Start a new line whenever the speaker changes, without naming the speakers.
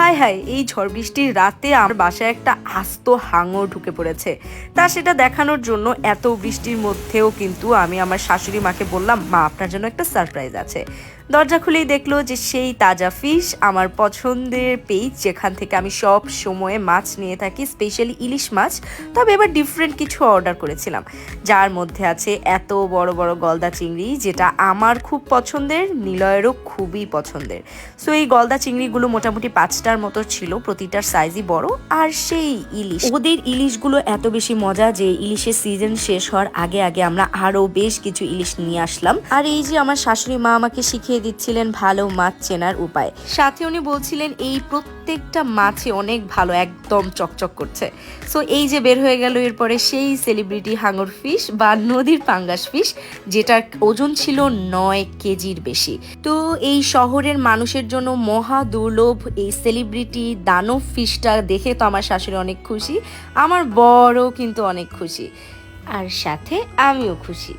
High high এই ঝড় বৃষ্টির রাতে আমার বাসায় একটা আস্ত হাঙর ঢুকে পড়েছে। তা সেটা দেখানোর জন্য এত বৃষ্টির মধ্যেও কিন্তু আমি আমার শাশুড়ি মাকে বললাম, মা, আপনার জন্য একটা সারপ্রাইজ আছে। দরজা খুলেই দেখল যে সেই তাজা ফিশ আমার পছন্দের পেজ যেখান থেকে আমি সব সময় মাছ নিয়ে থাকি স্পেশালি ইলিশ মাছ। তবে এবার ডিফারেন্ট কিছু অর্ডার করেছিলাম। যার মধ্যে আছে এত বড় বড় গলদা চিংড়ি, যেটা আমার খুব পছন্দের, নিলয়েরও খুবই পছন্দের। সো এই গলদা চিংড়িগুলো মোটামুটি পাঁচটার মতো ছিল, প্রতিটার সাইজই বড়, আর সেই ইলিশ। ওদের ইলিশগুলো এত বেশি মজা যে ইলিশের সিজন শেষ হওয়ার আগে আগে আমরা আরও বেশ কিছু ইলিশ নিয়ে আসলাম। আর এই যে আমার শাশুড়ি মা আমাকে শিখিয়ে দিচ্ছিলেন ভালো মাছ চেনার উপায়। সাথে উনি বলছিলেন, এই প্রত্যেকটা মাছই অনেক ভালো, একদম চকচক করছে। সো এই যে বের হয়ে গেল এরপরে সেই সেলিব্রিটি হাঙর ফিশ বা নদীর পাঙ্গাস ফিশ যেটার ওজন ছিল নয় কেজির বেশি। তো এই শহরের মানুষের জন্য মহা দুর্লভ এই সেলিব্রিটি দানব ফিশটা দেখে তো আমার শাশুড়ি অনেক খুশি, আমার বড়ও কিন্তু অনেক খুশি। আর সাথে আমিও খুশি।